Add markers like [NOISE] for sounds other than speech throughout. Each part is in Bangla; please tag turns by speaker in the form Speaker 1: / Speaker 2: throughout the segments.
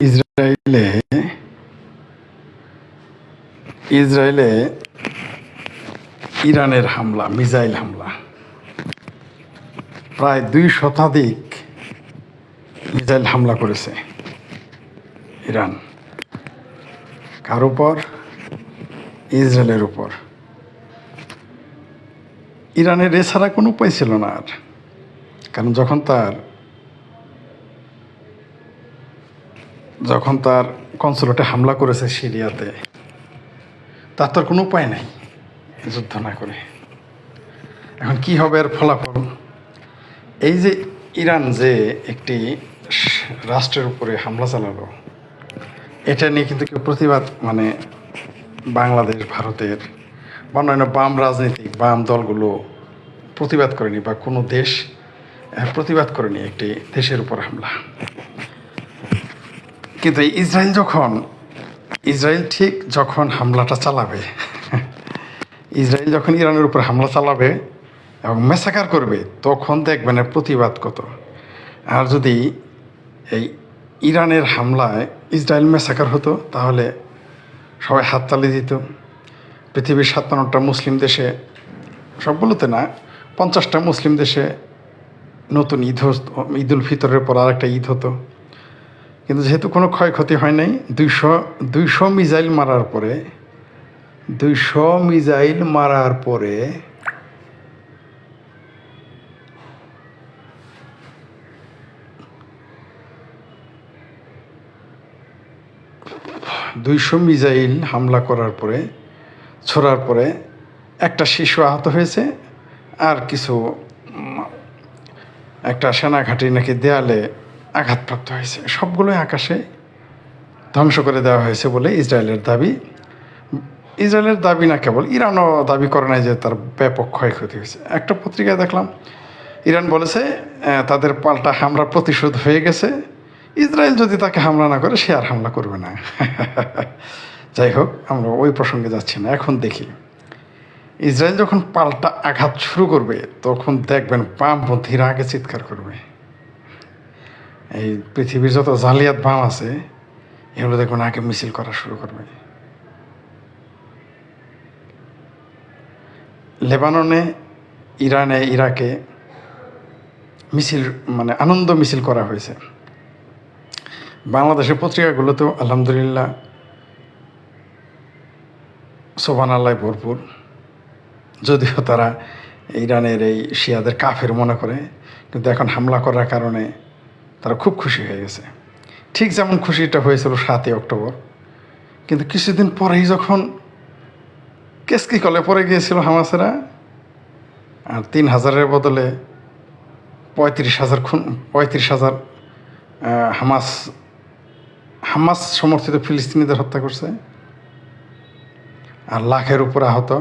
Speaker 1: ইসরায়েলে ইসরায়েলে ইরানের হামলা, মিসাইল হামলা। প্রায় দুই শতাধিক মিসাইল হামলা করেছে ইরান। কার উপর? ইসরায়েলের উপর। ইরানের এছাড়া কোনো উপায় ছিল না আর। কারণ যখন তার যখন তার কনসুলেটে হামলা করেছে সিরিয়াতে, তার তো আর কোনো উপায় নাই যুদ্ধ না করে। এখন কি হবে এর ফলাফল? এই যে ইরান যে একটি রাষ্ট্রের উপরে হামলা চালালো, এটা নিয়ে কিন্তু কেউ প্রতিবাদ মানে বাংলাদেশ, ভারতের বা অন্যান্য বাম রাজনৈতিক, বাম দলগুলো প্রতিবাদ করেনি বা কোনো দেশ প্রতিবাদ করেনি একটি দেশের উপর হামলা। কিন্তু ইসরায়েল যখন, ইসরায়েল ঠিক যখন হামলাটা চালাবে, ইসরায়েল যখন ইরানের উপর হামলা চালাবে এবং মেসাকার করবে, তখন দেখবেন প্রতিবাদ কত। আর যদি এই ইরানের হামলায় ইসরায়েল মেসাকার হতো, তাহলে সবাই হাততালি দিত। পৃথিবীর সাতান্নটা মুসলিম দেশে সবগুলোতে না, পঞ্চাশটা মুসলিম দেশে নতুন ঈদ ঈদ উল ফিতরের পর আর একটা ঈদ হতো। কিন্তু যেহেতু কোনো ক্ষয়ক্ষতি হয় নাই, দুইশো দুইশো মিজাইল মারার পরে, দুইশো মিজাইল মারার পরে, দুইশো মিজাইল হামলা করার পরে, ছোড়ার পরে একটা শিশু আহত হয়েছে আর কিছু একটা সেনাঘাঁটি নাকি দেয়ালে আঘাতপ্রাপ্ত হয়েছে। সবগুলোই আকাশে ধ্বংস করে দেওয়া হয়েছে বলে ইসরায়েলের দাবি। ইসরায়েলের দাবি না কেবল, ইরানও দাবি করে নাই যে তার ব্যাপক ক্ষয়ক্ষতি হয়েছে। একটা পত্রিকায় দেখলাম, ইরান বলেছে তাদের পাল্টা হামলা প্রতিশোধ হয়ে গেছে। ইসরায়েল যদি তাকে হামলা না করে, সে আর হামলা করবে না। [LAUGHS] যাই হোক, আমরা ওই প্রসঙ্গে যাচ্ছি না, এখন দেখি। ইসরায়েল যখন পাল্টা আঘাত শুরু করবে, তখন দেখবেন বামপন্থীরা আগে চিৎকার করবে। এই পৃথিবীর যত জালিয়াত বাম আছে, এগুলো দেখবেন আগে মিছিল করা শুরু করবে। লেবাননে, ইরানে, ইরাকে মিছিল মানে আনন্দ মিছিল করা হয়েছে। বাংলাদেশের পত্রিকাগুলোতেও আলহামদুলিল্লাহ সোবান আল্লাহ ভরপুর। যদিও তারা ইরানের এই শিয়াদের কাফের মনে করে, কিন্তু এখন হামলা করার কারণে তারা খুব খুশি হয়ে গেছে। ঠিক যেমন খুশিটা হয়েছিল সাতই অক্টোবর, কিন্তু কিছুদিন পরেই যখন কেসকি কলে পরে গিয়েছিল হামাসেরা, আর তিন হাজারের বদলে পঁয়ত্রিশ হাজার খুন, পঁয়ত্রিশ হাজার হামাস হামাস সমর্থিত ফিলিস্তিনিদের হত্যা করছে। আর লাখের উপর আহত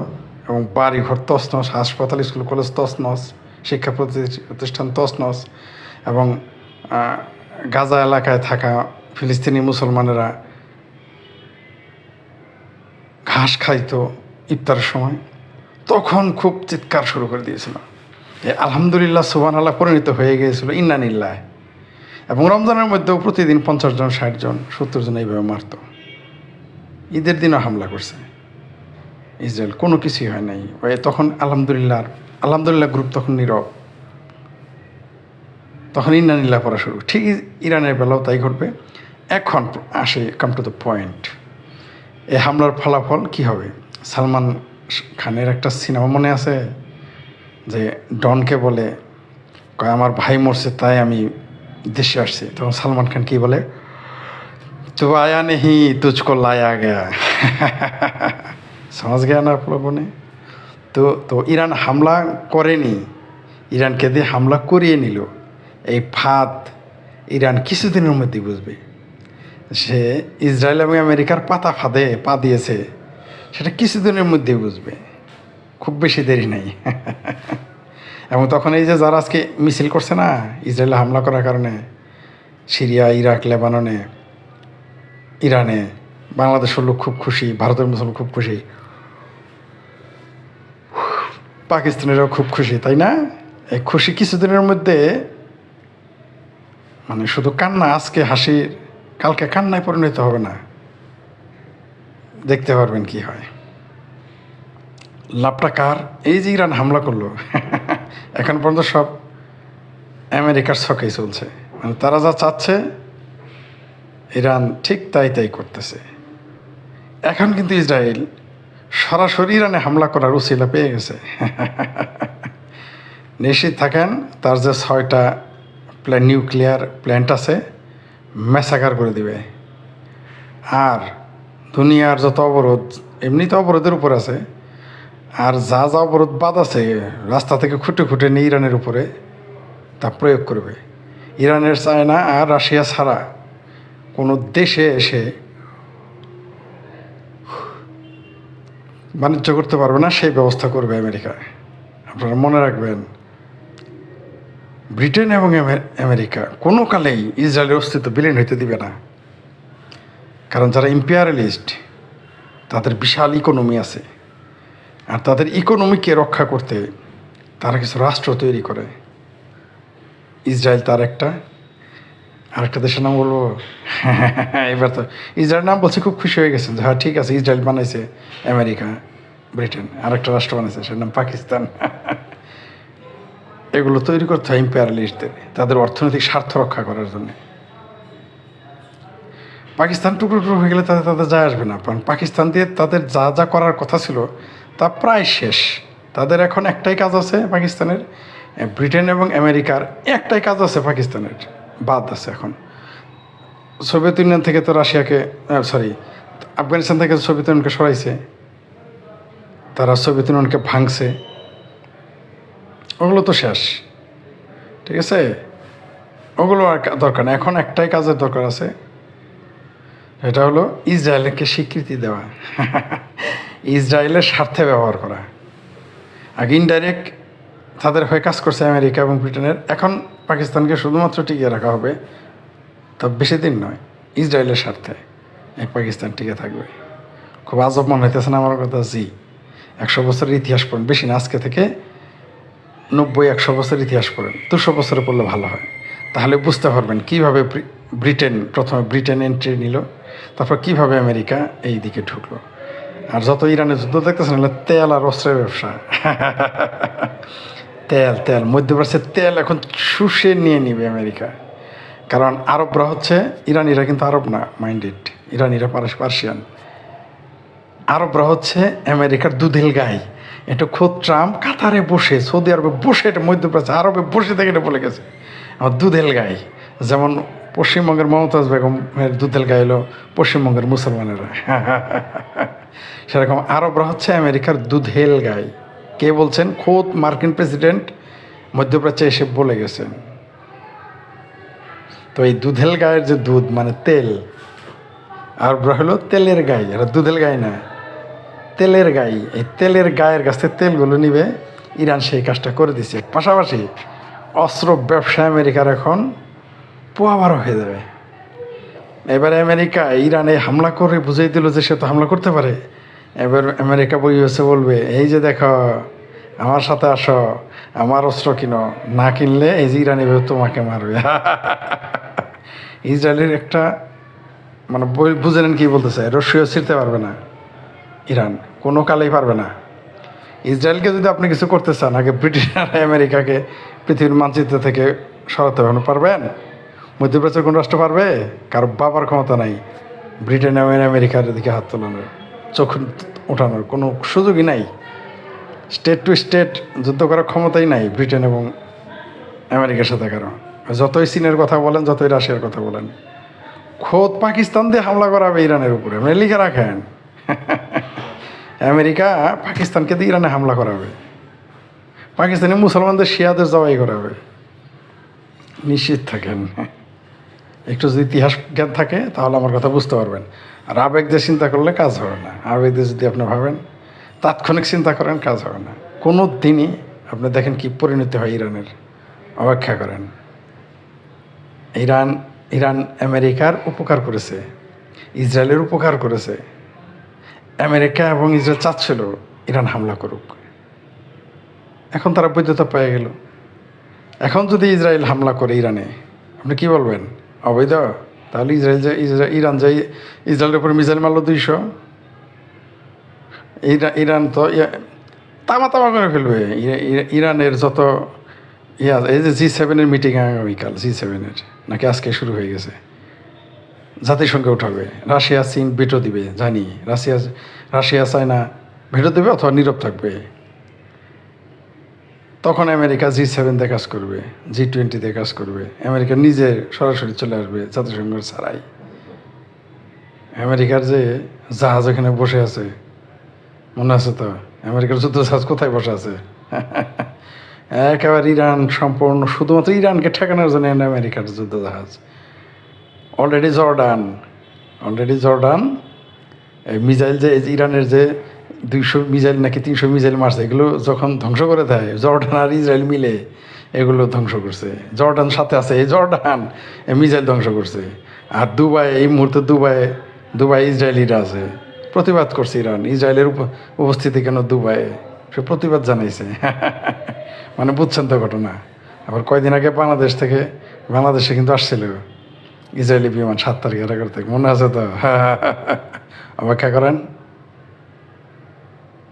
Speaker 1: এবং বাড়ি ঘর তছনস হাসপাতাল, স্কুল, কলেজ তছনস শিক্ষা প্রতি- প্রতিষ্ঠান তছনস এবং গাজা এলাকায় থাকা ফিলিস্তিনি মুসলমানেরা ঘাস খাইতো ইফতারের সময়। তখন খুব চিৎকার শুরু করে দিয়েছিল আলহামদুলিল্লাহ সুবান আল্লাহ পরিণত হয়ে গিয়েছিল ইন্নানিল্লাহ এবং রমজানের মধ্যেও প্রতিদিন পঞ্চাশ জন, ষাট জন, সত্তর জন এইভাবে মারত। ঈদের দিনও হামলা করছে। ইসরায়েল কোনো কিছুই হয় নাই। তখন আলহামদুলিল্লাহ আলহামদুলিল্লাহ গ্রুপ তখন নীরব। তখন ইন্নানিল্লাহ পড়া শুরু। ঠিক ইরানের বেলাও তাই ঘটবে। এখন আসে কাম টু দ্য পয়েন্ট এই হামলার ফলাফল কি হবে? সালমান খানের একটা সিনেমা মনে আছে? যে ডনকে বলে, কয়, আমার ভাই মরছে, তাই আমি দেশে আসছি। তখন সালমান খান কি বলে তো আয়া নেহি তুঝকো লায়া গয়া। [LAUGHS] সমাজ গয়া না বনে তো তো ইরান হামলা করেনি। ইরানকে দিয়ে হামলা করিয়ে নিল। ফাঁদ ইরান কিছুদিনের মধ্যেই বুঝবে। সে ইসরায়েল এবং আমেরিকার পাতা ফাঁদে পা দিয়েছে, সেটা কিছুদিনের মধ্যেই বুঝবে। খুব বেশি দেরি নেই। [LAUGHS] এবং তখন এই যে যারা আজকে মিছিল করছে না, ইসরায়েলে হামলা করার কারণে, সিরিয়া, ইরাক, লেবাননে, ইরানে, বাংলাদেশের লোক খুব খুশি, ভারতের মুসলমান খুব খুশি। পাকিস্তানেরও খুব খুশি, তাই না? এই খুশি কিছুদিনের মধ্যে মানে শুধু কান্না, আজকে হাসির কালকে কান্নায় পরিণত হবে না। দেখতে পারবেন কি হয়। লাভটা কার? এই যে ইরান হামলা করল, [LAUGHS] এখন পর্যন্ত সব আমেরিকার ছকেই চলছে। মানে তারা যা চাচ্ছে, ইরান ঠিক তাই তাই করতেছে। এখন কিন্তু ইসরায়েল সরাসরি ইরানে হামলা করার উচিলা পেয়ে গেছে। [LAUGHS] নিশ্চিত থাকেন, তার যে ছয়টা প্ল্যান নিউক্লিয়ার প্ল্যান্ট আছে ম্যাসাকার করে দিবে। আর দুনিয়ার যত অবরোধ, এমনি তো অবরোধের উপর আছে, আর যা যা অবরোধ বাদ আছে, রাস্তা থেকে খুঁটে খুঁটে নিয়ে ইরানের উপরে, তা প্রয়োগ করবে। ইরানের চায়না আর রাশিয়া ছাড়া কোনো দেশে এসে বাণিজ্য করতে পারবে না, সেই ব্যবস্থা করবে আমেরিকা। আপনারা মনে রাখবেন ব্রিটেন এবং আমেরিকা কোনো কালেই ইসরায়েলের অস্তিত্ব বিলীন হইতে দিবে না। কারণ যারা ইম্পিয়ারালিস্ট তাদের বিশাল ইকোনমি আছে। আর তাদের ইকোনমিকে রক্ষা করতে তারা কিছু রাষ্ট্র তৈরি করে। ইসরায়েল তার একটা। আরেকটা দেশের নাম বলব? [LAUGHS] এবার তো ইসরায়েল নাম বলছে খুব খুশি হয়ে গেছেন যে হ্যাঁ ঠিক আছে, ইসরায়েল বানাইছে আমেরিকা, ব্রিটেন। আরেকটা রাষ্ট্র বানাইছে, সেটার নাম পাকিস্তান। [LAUGHS] এগুলো তৈরি করতে হয় ইম্পেয়ারালিস্টদের তাদের অর্থনৈতিক স্বার্থ রক্ষা করার জন্য। পাকিস্তান টুকরো টুকরো হয়ে গেলে তাদের তাদের যায় আসবে না, কারণ পাকিস্তান দিয়ে তাদের যা যা করার কথা ছিল তা প্রায় শেষ। তাদের এখন একটাই কাজ আছে পাকিস্তানের ব্রিটেন এবং আমেরিকার একটাই কাজ আছে পাকিস্তানের, বাদ আছে এখন। সোভিয়েত ইউনিয়ন থেকে তো রাশিয়াকে সরি আফগানিস্তান থেকে সোভিয়েত ইউনিয়নকে সরাইছে, তারা সোভিয়েত ইউনিয়নকে ভাঙছে। ওগুলো তো শেষ। ঠিক আছে? ওগুলো আর দরকার নেই। এখন একটাই কাজের দরকার আছে। এটা হলো ইসরায়েলকে স্বীকৃতি দেওয়া। [LAUGHS] ইসরায়েলের স্বার্থে ব্যবহার করা। আগে ইনডাইরেক্ট তাদের হয়ে কাজ করছে আমেরিকা এবং ব্রিটেনের। এখন পাকিস্তানকে শুধুমাত্র টিকিয়ে রাখা হবে। তবে বেশি দিন নয়, ইসরায়েলের স্বার্থে এক পাকিস্তান টিকে থাকবে। খুব আজব মনে হইতেছে না আমার কথা? জি। একশো বছরের ইতিহাস পড়েন। বেশি না, আজকে থেকে নব্বই, একশো বছর ইতিহাস পড়েন, দুশো বছরে পড়লে ভালো হয়। তাহলে বুঝতে পারবেন কীভাবে ব্রিটেন, প্রথমে ব্রিটেন এন্ট্রি নিল, তারপর কীভাবে আমেরিকা এই দিকে ঢুকলো। আর যত ইরানের যুদ্ধ দেখতেছেন, এগুলো তেল আর অস্ত্রের ব্যবসা। [LAUGHS] তেল তেল, মধ্যপ্রাচ্যের তেল এখন শুষে নিয়ে নিবে আমেরিকা। কারণ আরবরা হচ্ছে ইরানিরা কিন্তু আরব না মাইন্ডেড ইরানিরা পারস, পার্সিয়ান। আরবরা হচ্ছে আমেরিকার দুধেল গাই। এটা খোদ ট্রাম্প কাতারে বসে, সৌদি আরবে বসে, এটা মধ্যপ্রাচ্য আরবে বসে থেকে এটা বলে গেছে। আমার দুধেল গাই। যেমন পশ্চিমবঙ্গের মমতাজ বেগমের দুধেল গাই হলো পশ্চিমবঙ্গের মুসলমানেরা। [LAUGHS] সেরকম আরবরা হচ্ছে আমেরিকার দুধেল গাই। কে বলছেন? খোদ মার্কিন প্রেসিডেন্ট মধ্যপ্রাচ্যে এসে বলে গেছেন। তো এই দুধেল গায়ের যে দুধ মানে তেল আরবরা হলো তেলের গাই আর দুধেল গাই না। তেলের গাই, এই তেলের গায়ের কাছ থেকে তেলগুলো নিবে। ইরান সেই কাজটা করে দিছে। পাশাপাশি অস্ত্র ব্যবসা আমেরিকার এখন পোয়াবার হয়ে যাবে। এবারে আমেরিকা, ইরানে হামলা করে বুঝিয়ে দিল যে সে তো হামলা করতে পারে। এবার আমেরিকা বই হচ্ছে বলবে, এই যে দেখো, আমার সাথে আসো, আমার অস্ত্র কিনো, না কিনলে এই যে ইরানি তোমাকে মারবে। [LAUGHS] ইসরায়েলের একটা মানে বই বুঝে নেন কি বলতেছে? রশিও ছিঁড়তে পারবে না। ইরান, কোনো কালেই পারবে না। ইসরায়েলকে যদি আপনি কিছু করতে চান, আগে ব্রিটিশ আর আমেরিকাকে পৃথিবীর মানচিত্র থেকে সরাতে হবে। পারবেন? মধ্যপ্রাচ্যের কোন রাষ্ট্র পারবে? কারও বাবার ক্ষমতা নাই। ব্রিটেন এবং আমেরিকার দিকে হাত তোলানোর, চোখ ওঠানোর কোনো সুযোগই নাই। স্টেট টু স্টেট যুদ্ধ করার ক্ষমতাই নাই ব্রিটেন এবং আমেরিকার সাথে কারও। যতই চীনের কথা বলেন, যতই রাশিয়ার কথা বলেন, খোদ পাকিস্তান দিয়ে হামলা করাবে ইরানের উপরে। আপনি লিখে রাখেন। আমেরিকা, পাকিস্তানকে দিয়ে ইরানে হামলা করাবে। পাকিস্তানি মুসলমানদের শিয়াদের জবাই করাবে। নিশ্চিত থাকেন। একটু যদি ইতিহাস জ্ঞান থাকে, তাহলে আমার কথা বুঝতে পারবেন। আর আবেগ দিয়ে চিন্তা করলে কাজ হবে না। আবেগ দিয়ে যদি আপনি ভাবেন, তাৎক্ষণিক চিন্তা করেন, কাজ হবে না। কোনো দিনই আপনি দেখেন কি পরিণতি হয় ইরানের। অপেক্ষা করেন। ইরান ইরান আমেরিকার উপকার করেছে। ইসরায়েলের উপকার করেছে। আমেরিকা এবং ইসরায়েল চাচ্ছিল ইরান হামলা করুক। এখন তারা বৈধতা পেয়ে গেল। এখন যদি ইসরায়েল হামলা করে ইরানে, আপনি কি বলবেন? অবৈধ? তাহলে ইসরায়েল যে ইসরা- ইরান যে ইসরায়েলের উপরে মিসাইল মারলো দুইশো। ইরান তো তামা তামা করে ফেলবে। ইরানের যত ইয়া এই যে জি সেভেনের মিটিং আগামীকাল, জি সেভেনের, নাকি আজকে শুরু হয়ে গেছে? জাতিসংঘে উঠাবে। রাশিয়া, চীন ভেটো দিবে, জানি। রাশিয়া রাশিয়া চায়না ভেটো দেবে অথবা নীরব থাকবে। তখন আমেরিকা জি সেভেনতে কাজ করবে জি টোয়েন্টিতে কাজ করবে। আমেরিকা নিজে সরাসরি চলে আসবে জাতিসংঘের ছাড়াই। আমেরিকার যে জাহাজ এখানে বসে আছে, মনে আছে তো? আমেরিকার যুদ্ধ জাহাজ কোথায় বসে আছে? [LAUGHS] একেবারে ইরান সম্পূর্ণ, শুধুমাত্র ইরানকে ঠেকানোর জন্য আমেরিকার যুদ্ধ জাহাজ। অলরেডি জর্ডান অলরেডি জর্ডান এই মিসাইল যে ইরানের যে দুইশো মিজাইল নাকি তিনশো মিজাইল মারছে, এগুলো যখন ধ্বংস করে দেয়, জর্ডান আর ইসরায়েল মিলে এগুলো ধ্বংস করছে। জর্ডান সাথে আছে, এই জর্ডান, এই মিসাইল ধ্বংস করছে। আর দুবাই, এই মুহূর্তে দুবাই দুবাই ইসরায়েলিরা আছে। প্রতিবাদ করছে ইরান। ইসরায়েলের উপ- উপস্থিতি কেন দুবাই সে প্রতিবাদ জানাইছে। [LAUGHS] মানে বুঝছেন তো ঘটনা। আবার কয়দিন আগে বাংলাদেশ থেকে, বাংলাদেশে কিন্তু আসছিল। ইসরায়েলি বিমান সাত তারিখ এগারো থেকে মনে আছে তো? [LAUGHS] অপেক্ষা করেন।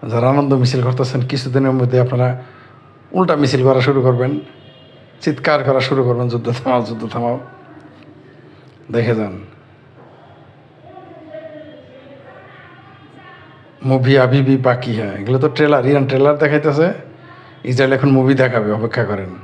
Speaker 1: যারা আনন্দ মিছিল করতেছেন, কিছুদিনের মধ্যে আপনারা উল্টা মিছিল করা শুরু করবেন, চিৎকার করা শুরু করবেন, যুদ্ধ থামাও যুদ্ধ থামাও। দেখে যান। মুভি আবিবি বাকি হ্যাঁ। এগুলো তো ট্রেলার, ইরান ট্রেলার দেখাইতেছে। ইসরায়েল এখন মুভি দেখাবে, অপেক্ষা করেন।